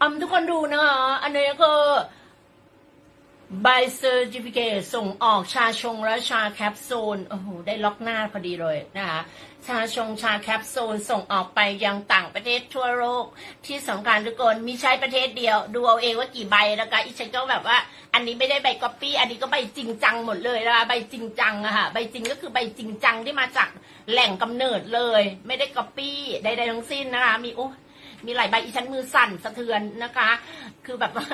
อมทุกคนดูนะคะ อันนี้ก็ใบเซอร์ติฟิเคส่งออกชาชงและชาแคปซูลโอ้โหได้ล็อกหน้าพอดีเลยนะคะ ชาชงชาแคปซูลส่งออกไปยังต่างประเทศทั่วโลก ที่สำคัญทุกคนมีใช้ประเทศเดียว ดูเอาเองว่ากี่ใบนะคะอีฉันก็แบบว่า อันนี้ไม่ได้ใบก๊อปปี้อันนี้ก็ใบจริงจังหมดเลยนะคะใบจริงจังอะค่ะใบจริงก็คือใบจริงจังที่มาจากแหล่งกำเนิดเลย ไม่ได้ก๊อปปี้ใดๆทั้งสิ้นนะคะมีโอ้ มีหลายใบอีชั้นมือสั่นสะเทือนนะคะ คือแบบว่า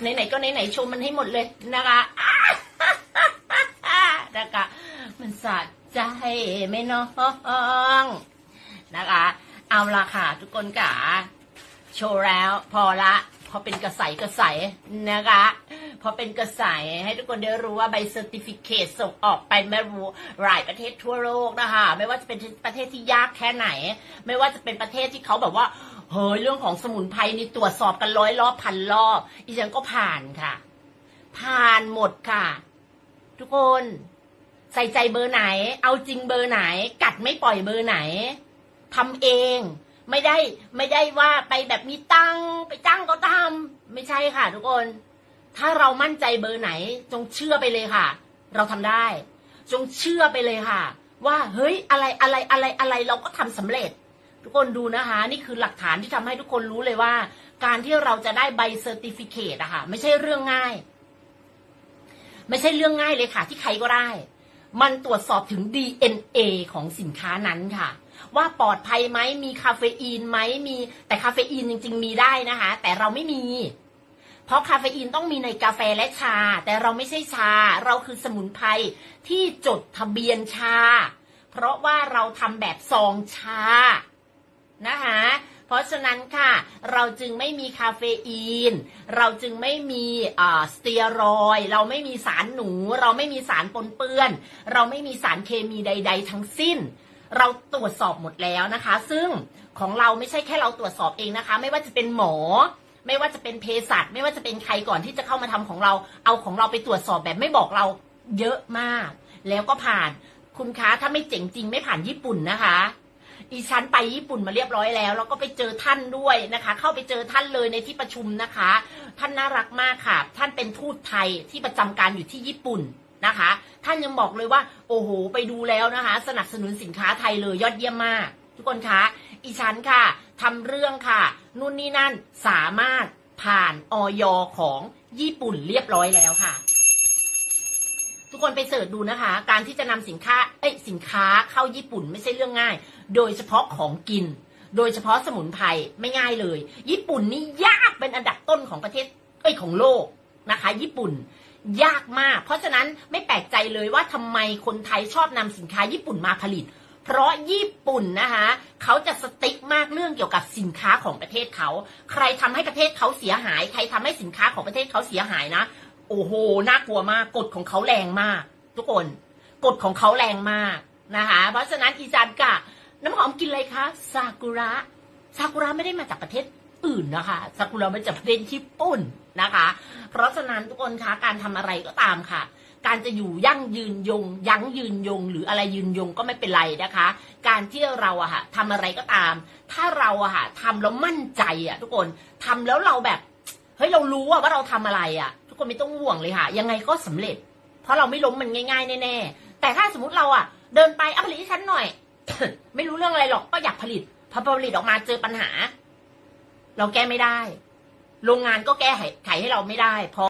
ไหนๆก็ไหนๆชมมันให้หมดเลยนะคะนะคะมันสะใจไหม่น้องนะคะ เอาละค่ะทุกคนกะโชว์แล้วพอละ พอเป็นกระใสกระใสนะคะ พอเป็นกระใสให้ทุกคนได้รู้ว่าใบเซอร์ติฟิเคตส่งออกไปไม่รู้หลายประเทศทั่วโลกนะคะ ไม่ว่าจะเป็นประเทศที่ยากแค่ไหน ไม่ว่าจะเป็นประเทศที่เขาแบบว่าเฮ้ยเรื่องของสมุนไพรนี่ตรวจสอบกันร้อยรอบพันรอบอีฉันก็ผ่านค่ะ ผ่านหมดค่ะ ทุกคนใส่ใจเบอร์ไหน เอาจริงเบอร์ไหน กัดไม่ปล่อยเบอร์ไหนทำเอง ไม่ได้ไม่ได้ว่าไปแบบมีตังไปจ้างก็ทำไม่ใช่ค่ะ ทุกคน ถ้าเรามั่นใจเบอร์ไหน จงเชื่อไปเลยค่ะ เราทำได้ จงเชื่อไปเลยค่ะ ว่าเฮ้ยอะไรอะไรอะไรอะไรเราก็ทำสำเร็จ ทุกคนดูนะคะ นี่คือหลักฐานที่ทำให้ทุกคนรู้เลยว่า การที่เราจะได้ใบเซอร์ติฟิเคตอะค่ะ ไม่ใช่เรื่องง่าย ไม่ใช่เรื่องง่ายเลยค่ะ ที่ใครก็ได้ มันตรวจสอบถึง DNA ของสินค้านั้นค่ะ ว่าปลอดภัยไหมมีคาเฟอีนไหมมีแต่คาเฟอีนจริง ๆ มีได้นะคะ แต่เราไม่มี เพราะคาเฟอีนต้องมีในกาแฟและชา แต่เราไม่ใช่ชา เราคือสมุนไพรที่จดทะเบียนชา เพราะว่าเราทำแบบซองชานะคะเพราะฉะนั้นค่ะ เราจึงไม่มีคาเฟอีน เราจึงไม่มีสเตียรอยเราไม่มีสารหนู เราไม่มีสารปนเปื้อน เราไม่มีสารเคมีใด ๆ ทั้งสิ้น เราตรวจสอบหมดแล้วนะคะ ซึ่งของเราไม่ใช่แค่เราตรวจสอบเองนะคะ ไม่ว่าจะเป็นหมอ ไม่ว่าจะเป็นเภสัชไม่ว่าจะเป็นใครก่อนที่จะเข้ามาทำของเรา เอาของเราไปตรวจสอบแบบไม่บอกเราเยอะมาก แล้วก็ผ่านคุณคะถ้าไม่เจ๋งจริงไม่ผ่านญี่ปุ่นนะคะอีฉันไปญี่ปุ่นมาเรียบร้อยแล้วแล้วก็ไปเจอท่านด้วยนะคะ เข้าไปเจอท่านเลยในที่ประชุมนะคะ ท่านน่ารักมากค่ะ ท่านเป็นทูตไทยที่ประจำการอยู่ที่ญี่ปุ่น นะคะ ท่านยังบอกเลยว่า โอ้โห ไปดูแล้วนะคะ สนับสนุนสินค้าไทยเลยยอดเยี่ยมมาก ทุกคนคะอีฉันค่ะทำเรื่องค่ะ นู่นนี่นั่นสามารถผ่านออยของญี่ปุ่นเรียบร้อยแล้วค่ะ ทุกคนไปเสิร์ชดูนะคะ การที่จะนำสินค้าเอ้ยสินค้าเข้าญี่ปุ่นไม่ใช่เรื่องง่าย โดยเฉพาะของกิน โดยเฉพาะสมุนไพรไม่ง่ายเลย ญี่ปุ่นนี่ยากเป็นอันดับต้นของประเทศเอ้ยของโลก นะคะ ญี่ปุ่นยากมาก เพราะฉะนั้นไม่แปลกใจเลยว่าทำไมคนไทยชอบนำสินค้าญี่ปุ่นมาผลิต เพราะญี่ปุ่นนะคะเขาจะสติ๊กมากเรื่องเกี่ยวกับสินค้าของประเทศเขา ใครทำให้ประเทศเขาเสียหาย ใครทำให้สินค้าของประเทศเขาเสียหายนะ โอ้โหน่ากลัวมากกฎของเขาแรงมาก ทุกคนกฎของเขาแรงมากนะคะ เพราะฉะนั้นอีจานกะน้ำหอมกินอะไรคะซากุระซากุระไม่ได้มาจากประเทศ อื่นนะคะซากุระมาจากประเทศญี่ปุ่นนะคะ เพราะฉะนั้นทุกคนคะการทำอะไรก็ตามค่ะ การจะอยู่ยั่งยืนยง ยั้งยืนยง หรืออะไรยืนยงก็ไม่เป็นไรนะคะ การที่เราอะค่ะทำอะไรก็ตาม ถ้าเราอะค่ะทำแล้วมั่นใจอะทุกคนทำแล้วเราแบบเฮ้ยเรารู้อะว่าเราทำอะไรอะทุกคนไม่ต้องห่วงเลยค่ะ ยังไงก็สำเร็จ เพราะเราไม่ล้มมันง่ายๆแน่ๆแต่ถ้าสมมติเราอะเดินไปอผลิตให้ฉันหน่อย ไม่รู้เรื่องอะไรหรอกก็อยากผลิตพอผลิตออกมาเจอปัญหา เราแก้ไม่ได้ โรงงานก็แก้ไขให้เราไม่ได้เพราะ